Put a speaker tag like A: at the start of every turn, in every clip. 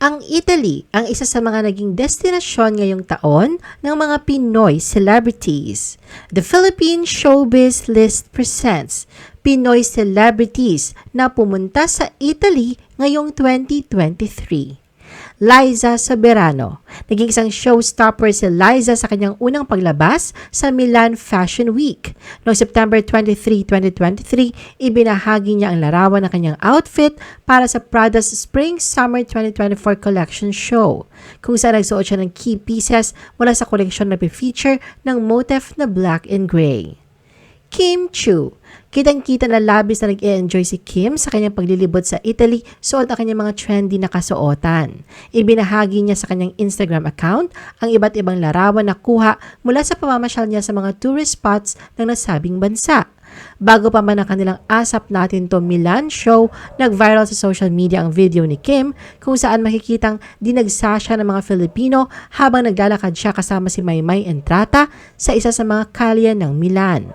A: Ang Italy ang isa sa mga naging destinasyon ngayong taon ng mga Pinoy celebrities. The Philippine Showbiz List presents Pinoy celebrities na pumunta sa Italy ngayong 2023. Liza Soberano. Naging isang showstopper si Liza sa kanyang unang paglabas sa Milan Fashion Week. Noong September 23, 2023, ibinahagi niya ang larawan ng kanyang outfit para sa Prada's Spring-Summer 2024 Collection Show, kung saan nagsuot siya ng key pieces mula sa koleksyon na feature ng motif na black and gray. Kim Chu. Kitang-kita na labis na nag-enjoy si Kim sa kanyang paglilibot sa Italy suot ang kanyang mga trendy na kasuotan. Ibinahagi niya sa kanyang Instagram account ang iba't ibang larawan na kuha mula sa pamamasyal niya sa mga tourist spots ng nasabing bansa. Bago pa man ang kanilang asap natin to Milan show, nag-viral sa social media ang video ni Kim kung saan makikitang dinagsa siya ng mga Filipino habang naglalakad siya kasama si Maymay Entrata sa isa sa mga kalye ng Milan.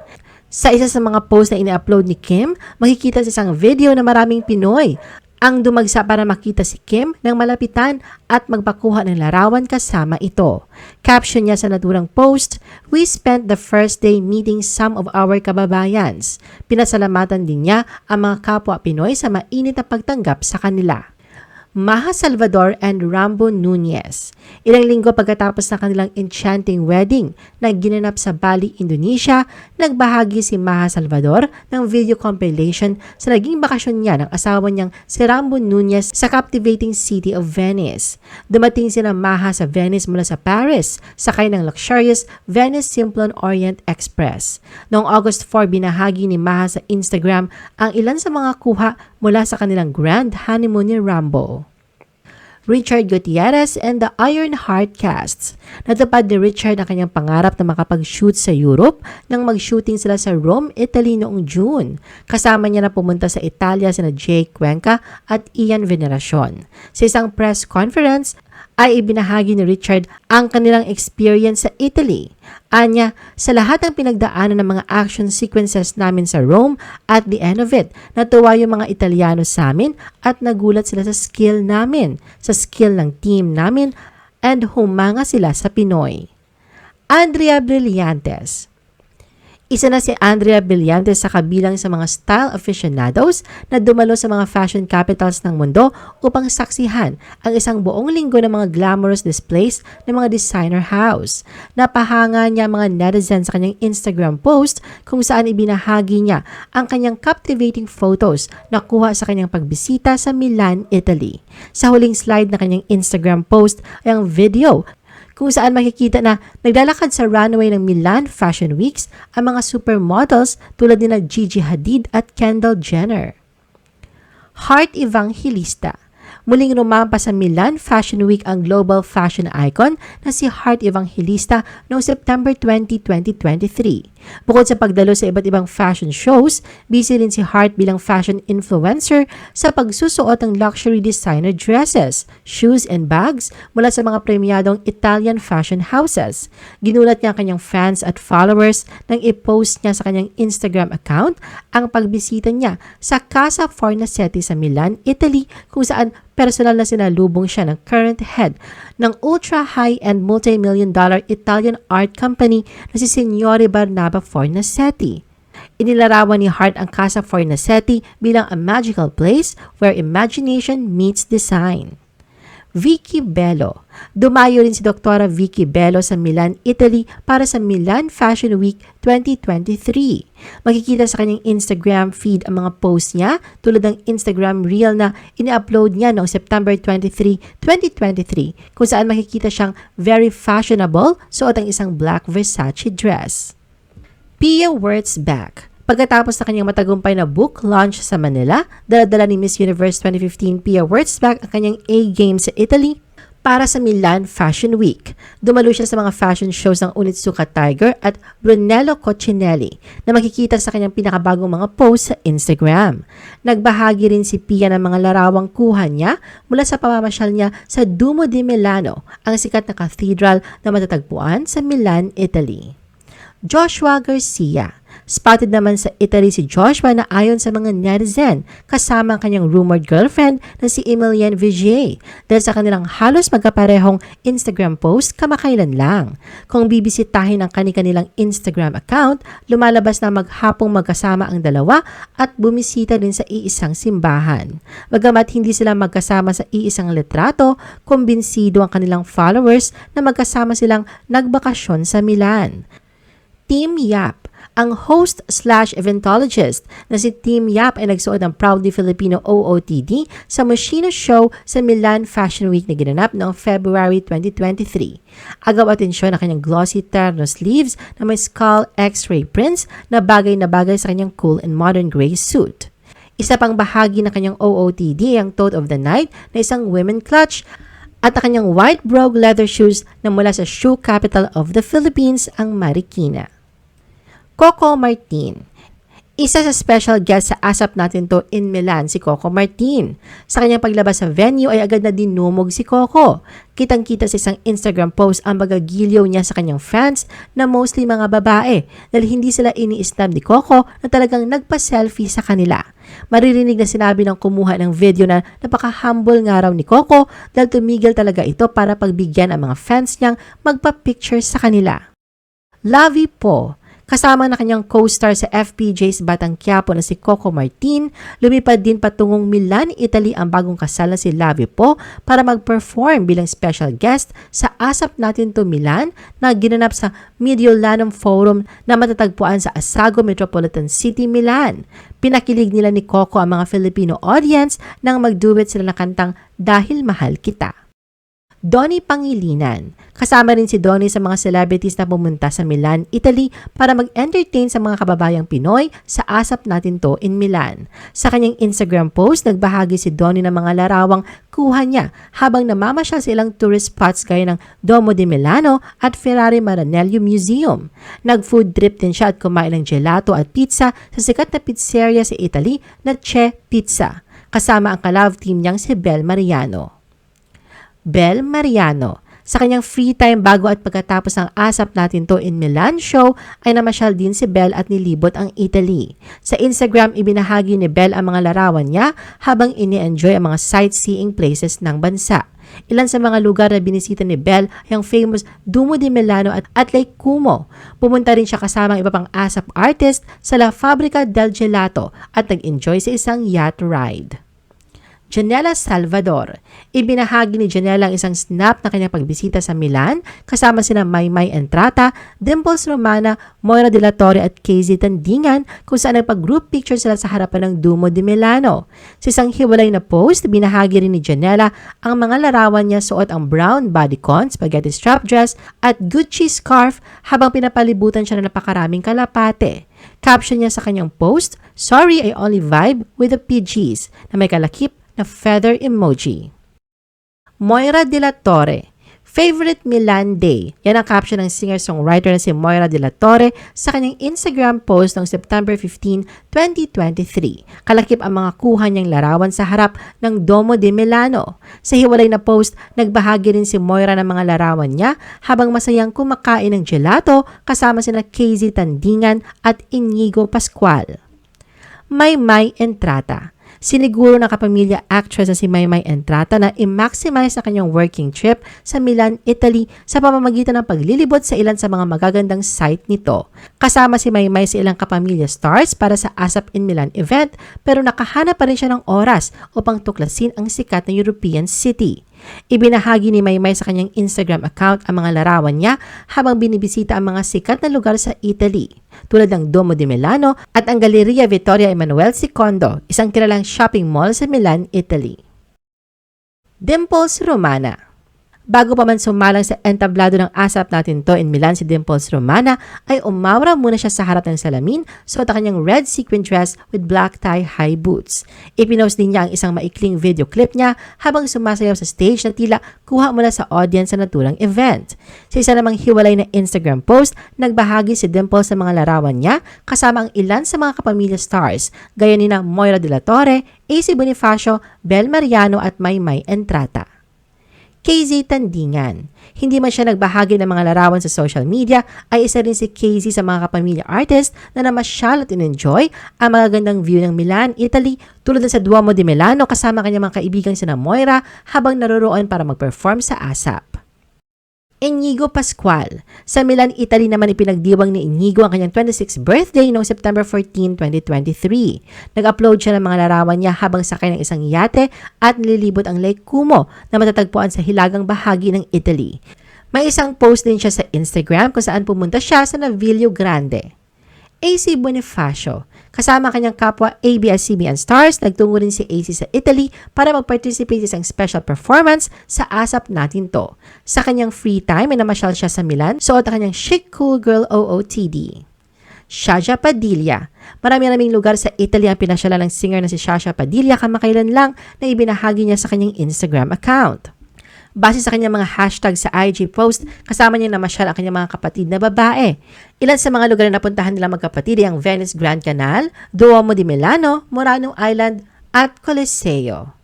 A: Sa isa sa mga post na ini-upload ni Kim, makikita sa isang video na maraming Pinoy ang dumagsa para makita si Kim ng malapitan at magpakuha ng larawan kasama ito. Caption niya sa naturang post, We spent the first day meeting some of our kababayans. Pinasalamatan din niya ang mga kapwa Pinoy sa mainit na pagtanggap sa kanila. Maha Salvador and Rambo Nunez. Ilang linggo pagkatapos ng kanilang enchanting wedding na ginanap sa Bali, Indonesia, nagbahagi si Maha Salvador ng video compilation sa naging bakasyon niya ng asawa niyang si Rambo Nunez sa captivating city of Venice. Dumating sina Maha sa Venice mula sa Paris, sakay ng luxurious Venice Simplon Orient Express. Noong August 4, binahagi ni Maha sa Instagram ang ilan sa mga kuha mula sa kanilang grand honeymoon ni Rambo. Richard Gutierrez and the Iron Heart Casts. Natupad ni Richard ang kanyang pangarap na makapag-shoot sa Europe nang mag-shooting sila sa Rome, Italy noong June. Kasama niya na pumunta sa Italia sina Jake Cuenca at Ian Veneracion. Sa isang press conference, ay ibinahagi ni Richard ang kanilang experience sa Italy. Anya, sa lahat ng pinagdaanan ng mga action sequences namin sa Rome, at the end of it, natuwa yung mga Italiano sa amin at nagulat sila sa skill namin, sa skill ng team namin, and humanga sila sa Pinoy. Andrea Brillantes isa na si Andrea Brillantes sa kabilang sa mga style aficionados na dumalo sa mga fashion capitals ng mundo upang saksihan ang isang buong linggo ng mga glamorous displays ng mga designer house. Napahanga niya mga netizens sa kanyang Instagram post kung saan ibinahagi niya ang kanyang captivating photos na kuha sa kanyang pagbisita sa Milan, Italy. Sa huling slide na kanyang Instagram post ay ang video kung saan makikita na naglalakad sa runway ng Milan Fashion Weeks ang mga supermodels tulad ni Gigi Hadid at Kendall Jenner. Heart Evangelista Muling rumampa sa Milan Fashion Week ang global fashion icon na si Heart Evangelista noong September 20, 2023. Bukod sa pagdalo sa iba't ibang fashion shows, busy rin si Hart bilang fashion influencer sa pagsusuot ng luxury designer dresses, shoes and bags mula sa mga premyadong Italian fashion houses. Ginulat niya ang kanyang fans at followers nang i-post niya sa kanyang Instagram account ang pagbisita niya sa Casa Fornasetti sa Milan, Italy kung saan personal na sinalubong siya ng current head ng ultra high-end multi-million dollar Italian art company na si Signore Barnaba Fornasetti. Inilarawan ni Hart ang Casa Fornasetti bilang a magical place where imagination meets design. Vicky Bello. Dumayo rin si Doktora Vicky Bello sa Milan, Italy para sa Milan Fashion Week 2023. Makikita sa kanyang Instagram feed ang mga posts niya tulad ng Instagram reel na ini-upload niya noong September 23, 2023 kung saan makikita siyang very fashionable suot ang isang black Versace dress. Pia Words Back. Pagkatapos ng kanyang matagumpay na book launch sa Manila, daladala ni Miss Universe 2015 Pia Wurtzbach ang kanyang A-game sa Italy para sa Milan Fashion Week. Dumalo siya sa mga fashion shows ng Unitsuka Tiger at Brunello Coccinelli na makikita sa kanyang pinakabagong mga posts sa Instagram. Nagbahagi rin si Pia ng mga larawang kuha niya mula sa pamamasyal niya sa Duomo di Milano, ang sikat na cathedral na matatagpuan sa Milan, Italy. Joshua Garcia. Spotted naman sa Italy si Joshua na ayon sa mga netizen kasama ang kanyang rumored girlfriend na si Emilienne Vigier dahil sa kanilang halos magkaparehong Instagram post kamakailan lang. Kung bibisitahin ang kanilang Instagram account, lumalabas na maghapong magkasama ang dalawa at bumisita din sa iisang simbahan. Bagamat hindi sila magkasama sa iisang litrato, kumbinsido ang kanilang followers na magkasama silang nagbakasyon sa Milan. Team Yap ang host slash eventologist na si Team Yap ay nagsuot ng Proudly Filipino OOTD sa Moschino Show sa Milan Fashion Week na ginanap noong February 2023. Agaw atensyon ang kanyang glossy terno sleeves na may skull x-ray prints na bagay na bagay sa kanyang cool and modern gray suit. Isa pang bahagi ng kanyang OOTD ang Tote of the Night na isang women clutch at ang kanyang white brogue leather shoes na mula sa shoe capital of the Philippines, ang Marikina. Coco Martin. Isa sa special guest sa asap natin to in Milan, si Coco Martin. Sa kanyang paglabas sa venue ay agad na dinumog si Coco. Kitang-kita sa isang Instagram post ang bagagilyo niya sa kanyang fans na mostly mga babae dahil hindi sila ini-snap ni Coco na talagang nagpa-selfie sa kanila. Maririnig na sinabi ng kumuha ng video na napaka-humble nga raw ni Coco dahil tumigil talaga ito para pagbigyan ang mga fans niyang magpa-picture sa kanila. Lavi po, Kasama na kanyang co-star sa FPJ's Batang Quiapo na si Coco Martin, lumipad din patungong Milan, Italy ang bagong kasal si Lavi po para mag-perform bilang special guest sa Asap Natin to Milan na ginanap sa Mediolanum Forum na matatagpuan sa Asago Metropolitan City, Milan. Pinakilig nila ni Coco ang mga Filipino audience nang magduet sila ng kantang Dahil Mahal Kita. Donnie Pangilinan. Kasama rin si Donnie sa mga celebrities na pumunta sa Milan, Italy para mag-entertain sa mga kababayang Pinoy sa asap natin to in Milan. Sa kanyang Instagram post, nagbahagi si Donnie ng mga larawang kuha niya habang namamasyal sa ilang tourist spots gaya ng Domo di Milano at Ferrari Maranello Museum. Nag-food trip din siya at kumain ng gelato at pizza sa sikat na pizzeria sa Italy na Che Pizza kasama ang ka-love team niyang si Bel Mariano. Bel Mariano. Sa kanyang free time bago at pagkatapos ng asap natin to in Milan show ay namasyal din si Bel at nilibot ang Italy. Sa Instagram ibinahagi ni Bel ang mga larawan niya habang ini-enjoy ang mga sightseeing places ng bansa. Ilan sa mga lugar na binisita ni Bel ay ang famous Dumo di Milano at, at Lake Como. Pumunta rin siya kasama ang iba pang ASAP artist sa La Fabrica del Gelato at nag-enjoy sa isang yacht ride. Janela Salvador. Ibinahagi ni Janela ang isang snap na kanyang pagbisita sa Milan kasama sina Maymay Entrata, Dimples Romana, Moira De La Torre at KZ Tandingan kung saan nagpag-group picture sila sa harapan ng Dumo de Milano. Sa isang hiwalay na post, binahagi rin ni Janela ang mga larawan niya suot ang brown bodycon, spaghetti strap dress at Gucci scarf habang pinapalibutan siya ng napakaraming kalapate. Caption niya sa kanyang post, Sorry I only vibe with the PGs na may kalakip na feather emoji. Moira de la Torre, Favorite Milan Day. Yan ang caption ng singer-songwriter na si Moira de la Torre sa kanyang Instagram post noong September 15, 2023. Kalakip ang mga kuha niyang larawan sa harap ng Domo de Milano. Sa hiwalay na post, nagbahagi rin si Moira ng mga larawan niya habang masayang kumakain ng gelato kasama sina KZ Tandingan at Inigo Pascual. May May Entrata Siniguro ng kapamilya actress na si Maymay Entrata na i-maximize ang kanyang working trip sa Milan, Italy sa pamamagitan ng paglilibot sa ilan sa mga magagandang site nito. Kasama si Maymay sa ilang kapamilya stars para sa ASAP in Milan event pero nakahanap pa rin siya ng oras upang tuklasin ang sikat na European city. Ibinahagi ni Maymay sa kanyang Instagram account ang mga larawan niya habang binibisita ang mga sikat na lugar sa Italy, tulad ng Domo di Milano at ang Galleria Vittoria Emanuele II, isang kilalang shopping mall sa Milan, Italy. Dimples Romana Bago pa man sumalang sa entablado ng asap natin to in Milan si Dimples Romana, ay umawra muna siya sa harap ng salamin suot ang kanyang red sequin dress with black tie high boots. Ipinost din niya ang isang maikling video clip niya habang sumasayaw sa stage na tila kuha mula sa audience sa naturang event. Sa isa namang hiwalay na Instagram post, nagbahagi si Dimples sa mga larawan niya kasama ang ilan sa mga kapamilya stars gaya ni na Moira de la Torre, AC Bonifacio, Bel Mariano at Maymay Entrata. KZ Tandingan. Hindi man siya nagbahagi ng mga larawan sa social media, ay isa rin si KZ sa mga kapamilya artist na namasyal at in-enjoy ang magagandang view ng Milan, Italy, tulad na sa Duomo de Milano kasama kanyang mga kaibigan sina Moira habang naroroon para mag-perform sa ASAP. Inigo Pascual. Sa Milan, Italy naman ipinagdiwang ni Inigo ang kanyang 26th birthday noong September 14, 2023. Nag-upload siya ng mga larawan niya habang sakay ng isang yate at nililibot ang Lake Como na matatagpuan sa hilagang bahagi ng Italy. May isang post din siya sa Instagram kung saan pumunta siya sa Navillo Grande. AC Bonifacio. Kasama kanyang kapwa ABS-CBN stars, nagtungo rin si AC sa Italy para mag-participate sa isang special performance sa ASAP Natin To. Sa kanyang free time, ay namasyal siya sa Milan, suot ang kanyang chic cool girl OOTD. Shaja Padilla. Marami-raming lugar sa Italy ang pinasyala ng singer na si Shasha Padilla kamakailan lang na ibinahagi niya sa kanyang Instagram account. Base sa kanyang mga hashtag sa IG post, kasama niya na masyal ang kanyang mga kapatid na babae. Ilan sa mga lugar na napuntahan nila magkapatid ay ang Venice Grand Canal, Duomo di Milano, Murano Island, at Coliseo.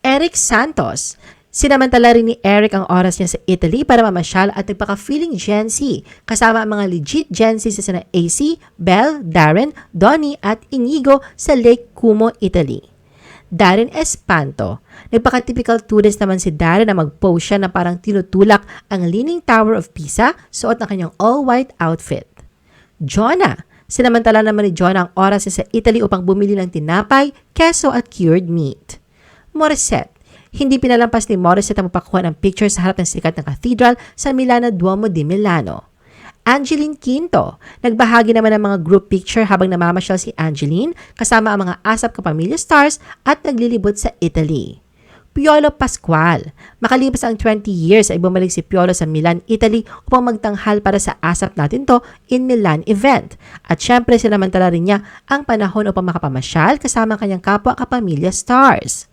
A: Eric Santos. Sinamantala rin ni Eric ang oras niya sa Italy para mamasyal at nagpaka-feeling Gen Z kasama ang mga legit Gen Z sa sina AC, Belle, Darren, Donnie at Inigo sa Lake Como, Italy. Darren Espanto. Nagpaka-typical tourist naman si Darren na mag-post siya na parang tinutulak ang Leaning Tower of Pisa suot ang kanyang all-white outfit. Jonah. Sinamantala naman ni Jonah ang oras niya sa Italy upang bumili ng tinapay, keso at cured meat. Morissette. Hindi pinalampas ni Morissette ang mapakuha ng picture sa harap ng sikat na cathedral sa Milano Duomo di Milano. Angeline Quinto. Nagbahagi naman ng mga group picture habang namamasyal si Angeline kasama ang mga asap kapamilya stars at naglilibot sa Italy. Piolo Pascual. Makalipas ang 20 years ay bumalik si Piolo sa Milan, Italy upang magtanghal para sa asap natin to in Milan event. At syempre sinamantala rin niya ang panahon upang makapamasyal kasama ang kanyang kapwa kapamilya stars.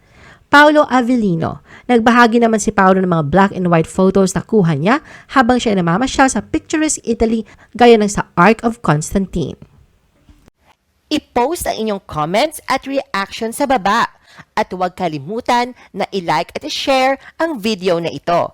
A: Paolo Avellino. Nagbahagi naman si Paolo ng mga black and white photos na kuha niya habang siya ay namamasyal sa picturesque Italy gaya ng sa Arc of Constantine.
B: I-post ang inyong comments at reaction sa baba. At huwag kalimutan na i-like at i-share ang video na ito.